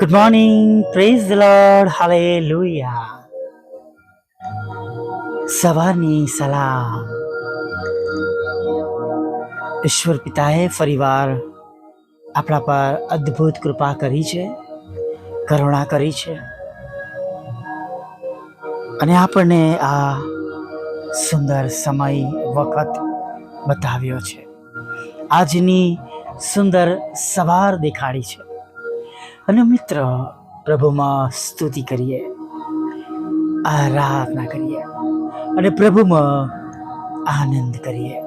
Good morning. Praise the Lord. Hallelujah. સવારની સલામ ઈશ્વર પિતાએ ફરીવાર આપણા પર અદ્ભુત કૃપા કરી છે, કરુણા કરી છે અને આપણને આ સુંદર સમય વખત બતાવ્યો છે આજની સુંદર સવાર દેખાડી છે અને મિત્ર, પ્રભુમાં સ્તુતિ કરીએ, આરાધના કરીએ અને પ્રભુમાં આનંદ કરીએ.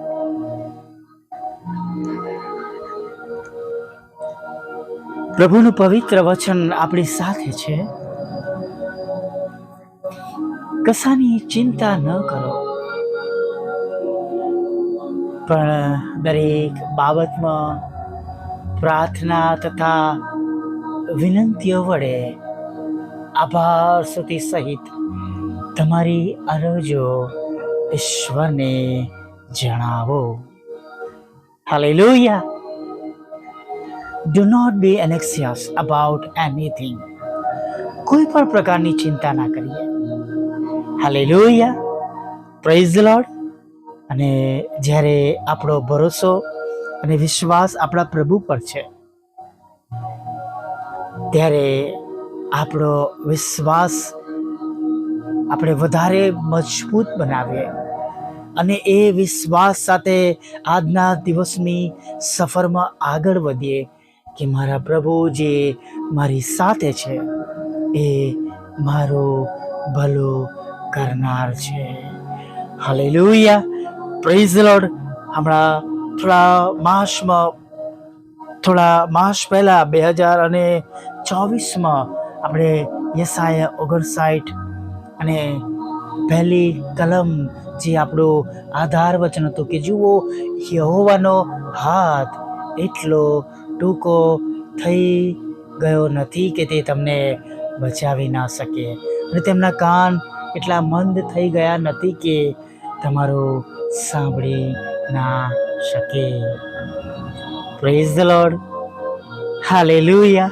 પ્રભુનું પવિત્ર વચન આપણી સાથે છે. કશાની ચિંતા ન કરો. પણ દરેક બાબતમાં પ્રાર્થના તથા વિનંતીઓ વડે આભાર સુધી સહિત તમારી અરજો ઈશ્વરને જણાવો. Hallelujah do not be anxious about anything. કોઈ પણ પ્રકારની ચિંતા ના કરીએ. હાલેલુયા પ્રેઝ લોર્ડ અને જ્યારે આપણો ભરોસો અને વિશ્વાસ આપણા પ્રભુ પર છે ત્યારે આપણો વિશ્વાસ આપણે વધારે મજબૂત બનાવીએ. અને એ વિશ્વાસ સાથે આજના દિવસની સફરમાં આગળ વધીએ કે મારા પ્રભુ જે મારી સાથે છે, એ મારું ભલું કરનાર છે. હાલે લોહિયા પ્રેઝ લોડ હમણાં થોડા માસમાં, થોડા માસ પહેલાં બે હજાર અને ચોવીસમાં આપણે યસાય ઓગણસાઠ અને પહેલી કલમ જે આપણું આધાર વચન હતું કે જુઓ, યહોવાનો હાથ એટલો ટૂંકો થઈ ગયો નથી કે તે તમને બચાવી ના શકે. અને તેમના કાન એટલા મંદ થઈ ગયા નથી કે તમારું સાંભળી ના શકે. પ્રેઝ ધ લોર્ડ હાલેલુયા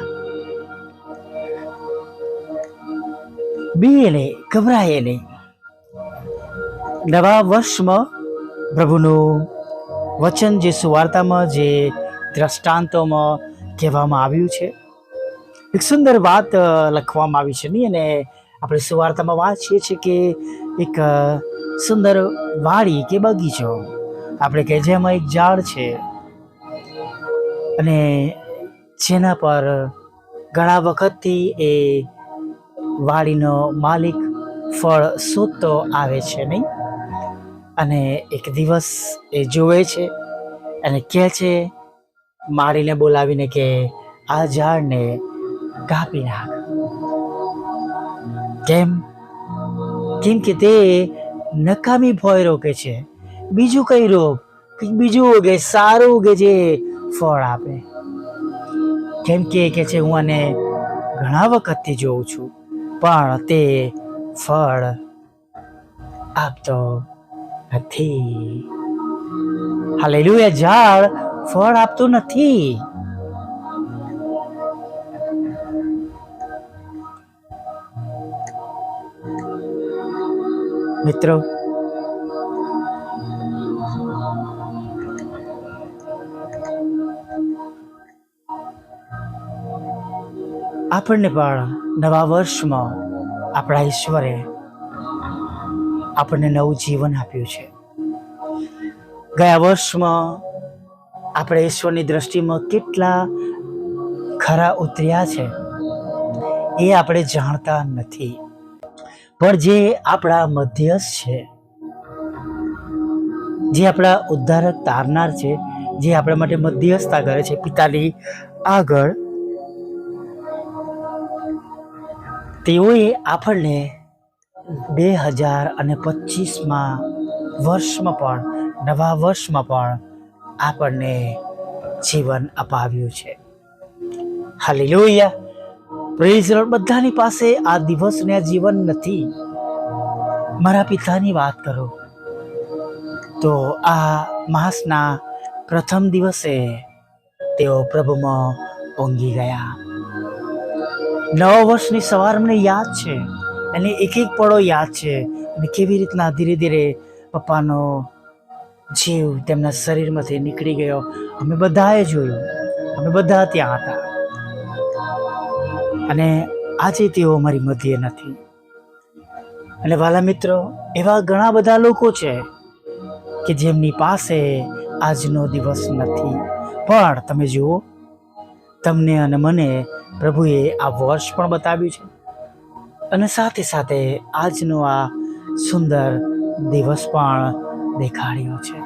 બીએ નહીં ગભરાએ નહીં નવા વર્ષમાં પ્રભુનું વચન જે સુવાર્તામાં જે દ્રષ્ટાંતોમાં કહેવામાં આવ્યું છે. એક સુંદર વાત લખવામાં આવી છે નહીં અને આપણે સુવાર્તામાં વાંચીએ છીએ કે એક સુંદર વાડી કે બગીચો. આપણે કે જેમાં એક ઝાડ છે. અને જેના પર ઘણા વખતથી એ વાડીનો માલિક ફળ શોધતો આવે છે નહીં? અને એક દિવસ એ જોવે છે અને કહે છે, માળીને બોલાવીને કે આ ઝાડને કાપી નાખ. કેમ? કેમ કે તે નકામી ભોય રોકે છે. બીજું કઈ રોગ કંઈક બીજું ઉગે, સારું ઉગે જે ફળ આપે. કેમ કે છે, હું આને ઘણા વખતથી જોઉં છું. પણ તે ફળ આપતો નથી. હાલેલુયા ઝાડ ફળ આપતું નથી. મિત્રો આપણને પણ નવા વર્ષમાં આપણા ઈશ્વરે આપણને નવું જીવન આપ્યું છે. ગયા વર્ષમાં આપણે ઈશ્વરની દ્રષ્ટિમાં કેટલા ખરા ઉતર્યા છે એ આપણે જાણતા નથી. પણ જે આપણા મધ્યસ્થ છે, જે આપણા ઉદ્ધારક તારનાર છે, જે આપણા માટે મધ્યસ્થતા કરે છે, પિતાની આગળ તેઓએ આપણને બે હજાર અને પચીસમાં વર્ષમાં પણ, નવા વર્ષમાં પણ આપણને જીવન અપાવ્યું છે. હાલેલુયા. પ્રેઝ લોર્ડ બધાની પાસે આ દિવસને આ જીવન નથી. મારા પિતાની વાત કરો. તો આ માસના પ્રથમ દિવસે તેઓ પ્રભુમાં ઊંઘી ગયા. નવા વર્ષની સવાર મને યાદ છે. અને એક એક પળો યાદ છે. અને કેવી રીતના ધીરે ધીરે પપ્પાનો જીવ તેમના શરીરમાંથી નીકળી ગયો. અમે બધાએ જોયું. અમે બધા ત્યાં હતા. અને આજે તેઓ અમારી મધ્યે નથી. અને વાલા મિત્રો, એવા ઘણા બધા લોકો છે કે જેમની પાસે આજનો દિવસ નથી. પણ તમે જુઓ તમને અને મને પ્રભુએ આ વર્ષ પણ બતાવ્યું છે. અને સાથે સાથે આજનો આ સુંદર દિવસ પણ દેખાડ્યો છે.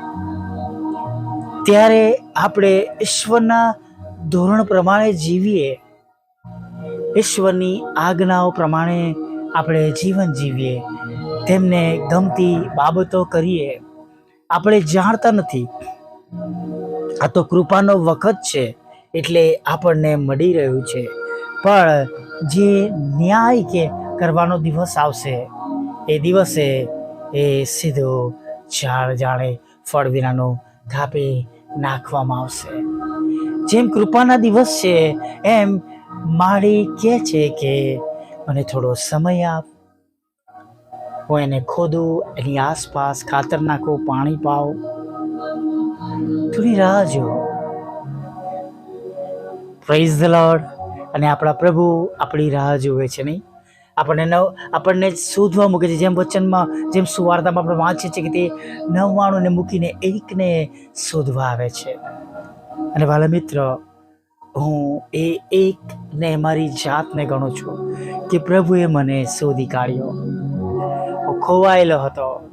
ત્યારે આપણે ઈશ્વરના ધોરણ પ્રમાણે જીવીએ. ઈશ્વરની આજ્ઞાઓ પ્રમાણે આપણે જીવન જીવીએ. તેમને ગમતી બાબતો કરીએ. આપણે જાણતા નથી. આ તો કૃપાનો વખત છે. એટલે આપણને મળી રહ્યું છે. પણ જે ન્યાય કે કરવાનો દિવસ આવશે, એ દિવસે એ સીધો ઝાડ જાણે ફળ વિનાનું કાપી નાખવામાં આવશે. જેમ કૃપાના દિવસ છે, એમ માળી કહે છે કે મને થોડો સમય આપ. હું એને ખોદું, એની આસપાસ ખાતર નાખું, પાણી પાવ થોડી રાહ જો પ્રેઝ ધ લોર્ડ અને આપણા પ્રભુ આપણી રાહ જુએ છે નહીં? આપણને નવ આપણને શોધવા મૂકે છે. જેમ વચનમાં, જેમ સુવાર્તામાં આપણે વાંચીએ છીએ કે તે નવ્વાણુંને મૂકીને એકને શોધવા આવે છે. અને વાલા મિત્ર, હું એ એકને મારી જાતને ગણું છું કે પ્રભુએ મને શોધી કાઢ્યો. હું ખોવાયેલો હતો.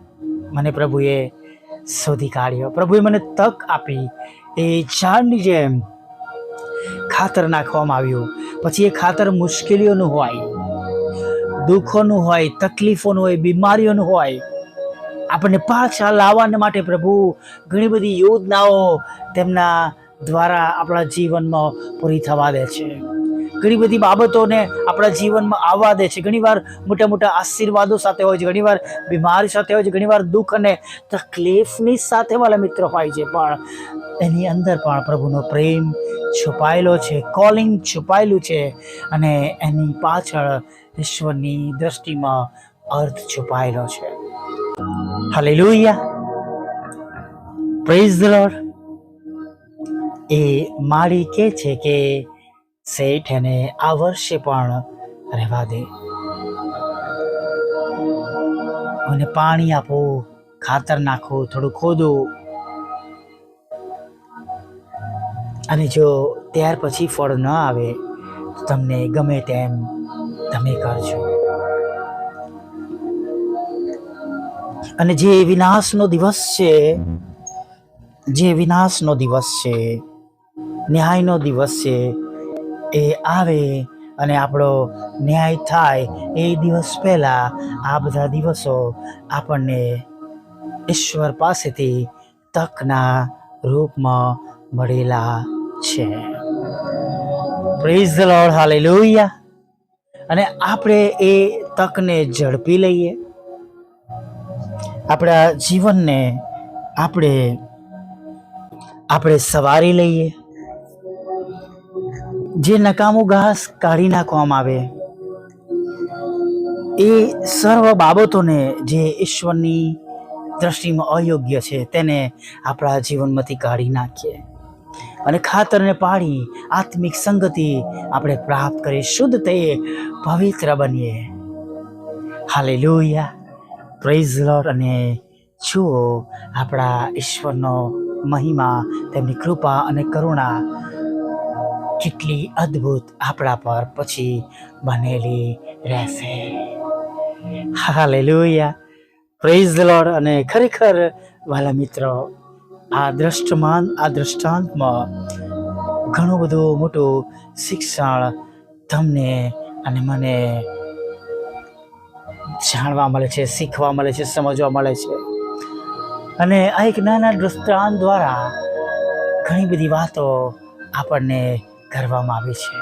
મને પ્રભુએ શોધી કાઢ્યો. પ્રભુએ મને તક આપી. એ ઝાડની જેમ ખાતર નાખવામાં આવ્યું. પછી એ ખાતર મુશ્કેલીઓનું હોય, દુઃખોનું હોય, તકલીફોનું હોય, બીમારીઓનું હોય. આપણને પાછા લાવવાને માટે પ્રભુ ઘણી બધી યોજનાઓ તેમના દ્વારા આપણા જીવનમાં પૂરી થવા દે છે. ઘણી બધી બાબતોને આપણા જીવનમાં આવવા દે છે. ઘણીવાર મોટા મોટા આશીર્વાદો સાથે હોય છે. ઘણીવાર બીમારી સાથે હોય છે. ઘણીવાર દુઃખ અને તકલીફની સાથે વાળા મિત્રો હોય છે. પણ એની અંદર પણ પ્રભુનો પ્રેમ છુપાયેલો છે. કોલિંગ છુપાયેલું છે અને એની પાછળ ઈશ્વરની દ્રષ્ટિમાં અર્થ છુપાયેલો છે. હાલેલુયા પ્રેઝ ધ એ માળી કે છે કે શેઠ એને આ વર્ષે પણ રહેવા દે. અને પાણી આપો, ખાતર નાખો, થોડું ખોદો. અને જો ત્યાર પછી ફળ ન આવે, તો તમને ગમે તેમ તમે કરજો. અને જે વિનાશનો દિવસ છે, જે વિનાશનો દિવસ છે, ન્યાયનો દિવસ છે એ આવે અને આપણો ન્યાય થાય એ દિવસ પહેલાં આ બધા દિવસો આપણને ઈશ્વર પાસેથી તકના રૂપમાં મળેલા છે. પ્રેઝ ધ લોર્ડ લોહિયા અને આપણે એ તકને ઝડપી લઈએ. આપણા જીવનને આપણે આપણે સવારી લઈએ. જે નકામું ઘાસ કાઢી નાખવામાં આવે, એ સર્વ બાબતોને જે ઈશ્વરની દ્રષ્ટિમાં અયોગ્ય છે, તેને આપણા જીવનમાંથી કાઢી નાખીએ. અને ખાતરને પાડી આત્મિક સંગતિ આપણે પ્રાપ્ત કરી શુદ્ધ થઈએ પવિત્ર બનીએ. હાલે લોહિયા પ્રેઝ લોર્ડ અને જુઓ, આપણા ઈશ્વરનો મહિમા, તેમની કૃપા અને કરુણા કેટલી અદ્ભુત આપણા પર પછી બનેલી રહેશે. હાલેલુયા. પ્રેઝ ધ લોર્ડ અને ખરેખર વાલા મિત્રો, આ દ્રષ્ટમાન, આ દ્રષ્ટાંતમાં ઘણું બધું મોટું શિક્ષણ તમને અને મને જાણવા મળે છે, શીખવા મળે છે, સમજવા મળે છે. અને આ એક નાના દ્રષ્ટાંત દ્વારા ઘણી બધી વાતો આપણને કરવામાં આવી છે.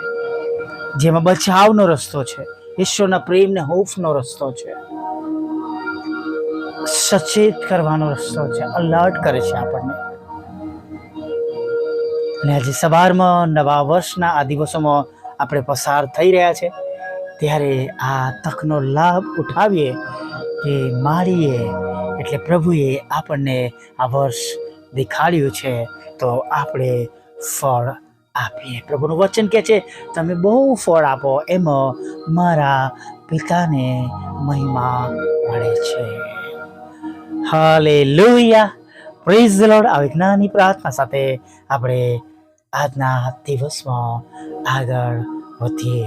જેમાં બચાવનો રસ્તો છે. ઈશ્વરના પ્રેમને હોફનો રસ્તો છે. સચેત કરવાનો રસ્તો છે. અલર્ટ કરે છે આપણને. અને આજે સવારમાં નવા વર્ષના આ દિવસોમાં આપણે પસાર થઈ રહ્યા છે. ત્યારે આ તકનો લાભ ઉઠાવીએ કે માળીએ એટલે પ્રભુએ આપણને આ વર્ષ દેખાડ્યું છે. તો આપણે ફળ આપીએ. પ્રભુનું વચન કહે છે, તમે બહુ ફળ આપો, એમાં મારા પિતાને મહિમા મળે છે. હાલે લોહિયા પ્રેઝ ધ લોર્ડ આ વિજ્ઞાનની પ્રાર્થના સાથે આપણે આજના દિવસમાં આગળ વધીએ.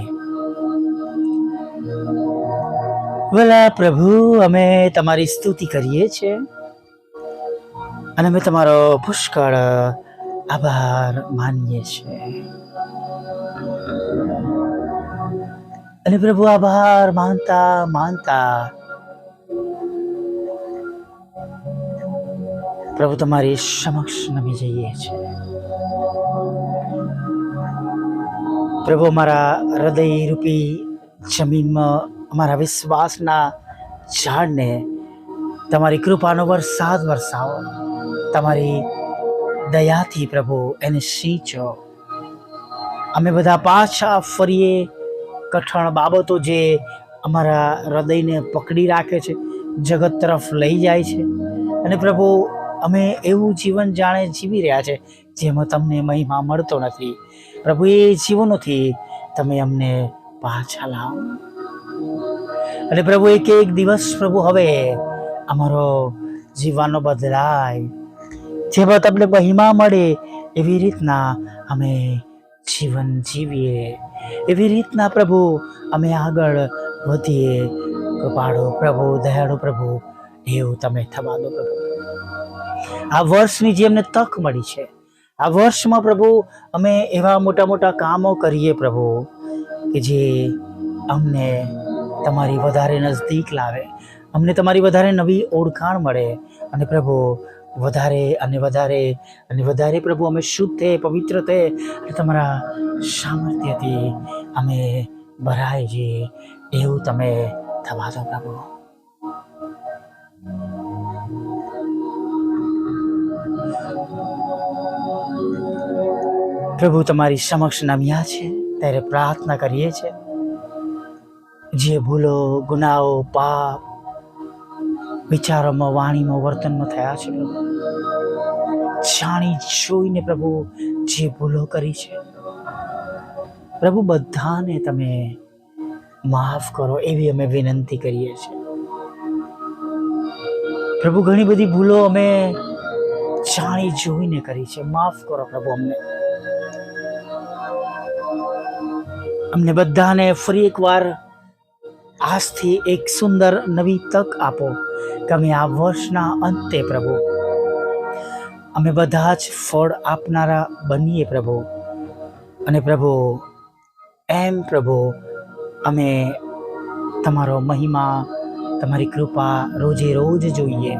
ભલા પ્રભુ, અમે તમારી સ્તુતિ કરીએ છીએ. અને અમે તમારો પુષ્કળ આભાર માનીએ છીએ અને પ્રભુ આભાર માનતા માનતા પ્રભુ તમારી સમક્ષ નમી જઈએ છીએ પ્રભુ અમારા હૃદય રૂપી જમીનમાં અમારા વિશ્વાસના ઝાડને તમારી કૃપાનો વરસાદ વરસાવો તમારી દયાથી પ્રભુ, એને સિંચો. અમે બધા પાછા ફરીએ. કઠણ બાબતો જે અમારા હૃદયને પકડી રાખે છે, જગત તરફ લઈ જાય છે. અને પ્રભુ, અમે એવું જીવન જાણે જીવી રહ્યા છે, જેમાં તમને મહિમા મળતો નથી. પ્રભુ, એ જીવનોથી તમે અમને પાછા લાવો. અને પ્રભુ એક એક દિવસ પ્રભુ, હવે અમારો જીવવાનો બદલાય. જેમાં તમને મહિમા મળે, એવી રીતના અમે જીવન જીવીએ. એવી રીતના પ્રભુ, અમે આગળ વધીએ. કૃપાળો પ્રભુ, દયાળો પ્રભુ એવું તમે થવા દો પ્રભુ. આ વર્ષની જે અમને તક મળી છે, આ વર્ષમાં પ્રભુ, અમે એવા મોટા મોટા કામો કરીએ પ્રભુ, કે જે અમને તમારી વધારે નજદીક લાવે. અમને તમારી વધારે નવી ઓળખાણ મળે. અને પ્રભુ વધારે અને વધારે અને વધારે પ્રભુ, અમે શુદ્ધ થઈએ પવિત્ર થઈએ અને તમારા સામર્થ્યથી અમે ભરાય જઈએ એવું તમે થવા દો પ્રભુ. પ્રભુ, તમારી સમક્ષ નમ્યા છે, ત્યારે પ્રાર્થના કરીએ છીએ. જે ભૂલો, ગુનાઓ, પાપ વિચારોમાં, વાણીમાં, વર્તનમાં થયા છે પ્રભુ. જાણી, જોઈને પ્રભુ જે ભૂલો કરી છે. પ્રભુ, બધાને તમે માફ કરો એવી અમે વિનંતી કરીએ છીએ. પ્રભુ, ઘણી બધી ભૂલો અમે જાણી, જોઈને કરી છે. માફ કરો પ્રભુ અમને. અમને બધાને ફરી એકવાર આજથી એક સુંદર નવી તક આપો. અમે આ વર્ષના અંતે પ્રભુ. અમે બધા જ ફળ આપનારા બનીએ પ્રભુ. અને પ્રભુ, એમ પ્રભુ, અમે તમારો મહિમા, તમારી કૃપા રોજે રોજ જોઈએ.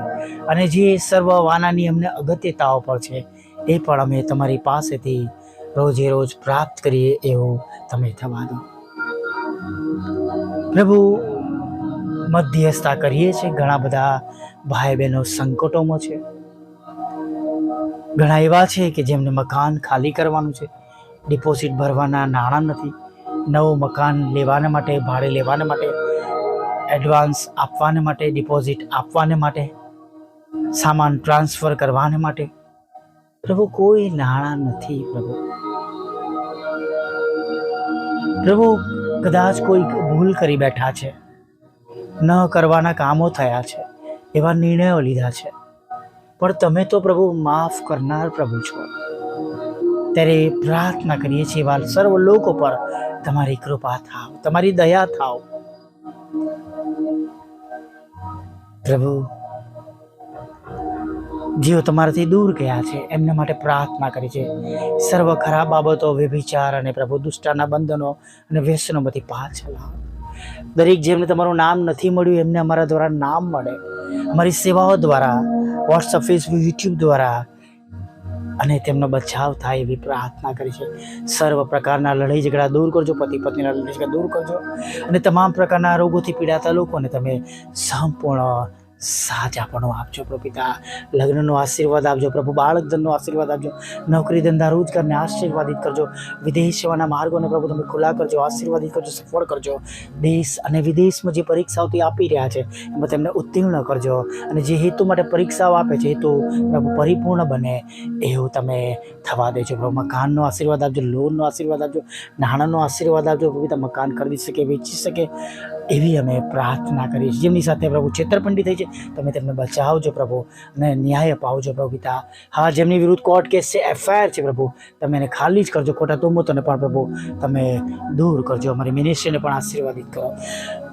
અને જે સર્વ વાનાની અમને અગત્યતાઓ પર છે, એ પણ અમે તમારી પાસેથી રોજે રોજ પ્રાપ્ત કરીએ એવું તમે થવા દો. પ્રભુ મધ્યસ્થતા કરીએ છીએ. ઘણા બધા ભાઈ બહેનો સંકટોમાં છે. ઘણા એવા છે કે જેમને મકાન ખાલી કરવાનું છે. ડિપોઝિટ ભરવાના નાણાં નથી. નવું મકાન લેવાને માટે, ભાડે લેવાને માટે, એડવાન્સ આપવાને માટે, ડિપોઝિટ આપવાને માટે, સામાન ટ્રાન્સફર કરવાને માટે. પ્રભુ, કોઈ નાણાં નથી, પ્રભુ. પ્રભુ, કદાચ કોઈ ભૂલ કરી બેઠા છે. ન કરવાના કામો થયા છે, એવા નિર્ણયો લીધા છે. પણ તમે તો પ્રભુ માફ કરનાર પ્રભુ છો. ત્યારે પ્રાર્થના કરીએ છીએ એવા સર્વ લોકો પર તમારી કૃપા થાવ, તમારી દયા થાવ. પ્રભુ, જેઓ તમારાથી દૂર ગયા છે, એમના માટે પ્રાર્થના કરી છે સર્વ ખરાબ બાબતો, વ્યભિચાર અને પ્રભુ દુષ્ટાના બંધનો અને વ્યસનોમાંથી પાછળ લાવો. દરેક જેમને તમારું નામ નથી મળ્યું, એમને અમારા દ્વારા નામ મળે. મારી સેવાઓ દ્વારા વોટ્સઅપ ફેસબુક યુટ્યુબ દ્વારા. અને તેમનો બચાવ થાય એવી પ્રાર્થના કરી છે. સર્વ પ્રકારના લડાઈ ઝઘડા દૂર કરજો, પતિ પત્નીના લડાઈ ઝઘડા દૂર કરજો. અને તમામ પ્રકારના રોગોથી પીડાતા લોકોને તમે સંપૂર્ણ સાજાપણું આપજો પ્રભુ પિતા લગ્નનો આશીર્વાદ આપજો પ્રભુ બાળક ધનનો આશીર્વાદ આપજો. નોકરી ધંધા, રોજગારને આશીર્વાદિત કરજો. વિદેશ સેવાના માર્ગોને પ્રભુ તમે ખુલ્લા કરજો, આશીર્વાદિત કરજો, સફળ કરજો. દેશ અને વિદેશમાં જે પરીક્ષાઓ તે આપી રહ્યા છે, એમાં તેમને ઉત્તીર્ણ કરજો. અને જે હેતુ માટે પરીક્ષાઓ આપે છે હેતુ પ્રભુ પરિપૂર્ણ બને. એવું તમે થવા દેજો પ્રભુ. મકાનનો આશીર્વાદ આપજો, લોનનો આશીર્વાદ આપજો, નાણાંનો આશીર્વાદ આપજો. પ્રભુ મકાન ખરીદી શકે, વેચી શકે. એવી અમે પ્રાર્થના કરીએ છીએ. જેમની સાથે પ્રભુ છેતરપંડી થઈ છે, તમે તેમને બચાવજો પ્રભુ અને ન્યાય અપાવજો પ્રભુ પિતા. હા, જેમની વિરુદ્ધ કોર્ટ કેસ છે, એફઆઈઆર છે પ્રભુ, તમે એને ખાલી જ કરજો, ખોટા તોમતોને પણ પ્રભુ તમે દૂર કરજો, અમારી મિનિસ્ટ્રીને પણ આશીર્વાદિત કરો.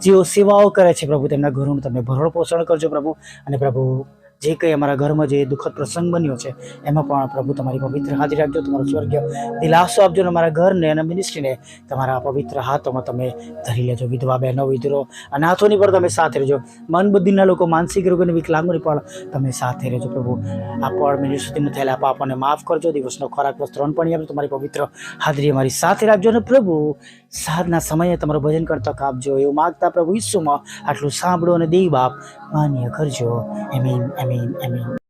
જેઓ સેવાઓ કરે છે પ્રભુ, તેમના ઘરોનું તમે ભરણ પોષણ કરજો પ્રભુ અને પ્રભુ જે કંઈ અમારા ઘરમાં જે દુઃખદ પ્રસંગ બન્યો છે, એમાં પણ પ્રભુ તમારી પવિત્ર હાજરી રાખજો, તમારો સ્વર્ગીય દિલાસો આપજો ને અમારા ઘરને અને મિનિસ્ટ્રીને તમારા પવિત્ર હાથોમાં તમે ધરી લેજો, વિધવા બહેનો, વિધરો અનાથોની પણ તમે સાથે રહેજો. મન બુદ્ધિના લોકો, માનસિક રોગ અને વિકલાંગોની પણ તમે સાથે રહેજો પ્રભુ. આ પણ મિનિસ્ટ્રીમાં થયેલા આપણને માફ કરજો, દિવસનો ખોરાક, વસ્ત્ર પણ આપજો, તમારી પવિત્ર હાજરી અમારી સાથે રાખજો અને પ્રભુ સાધના સમયે તમારું ભજન કરતા કાપજો, એવું માગતા પ્રભુ ઈસુમાં આટલું સાંભળો અને દેવ બાપ માન્ય કરજો. એમીન એમીન એમીન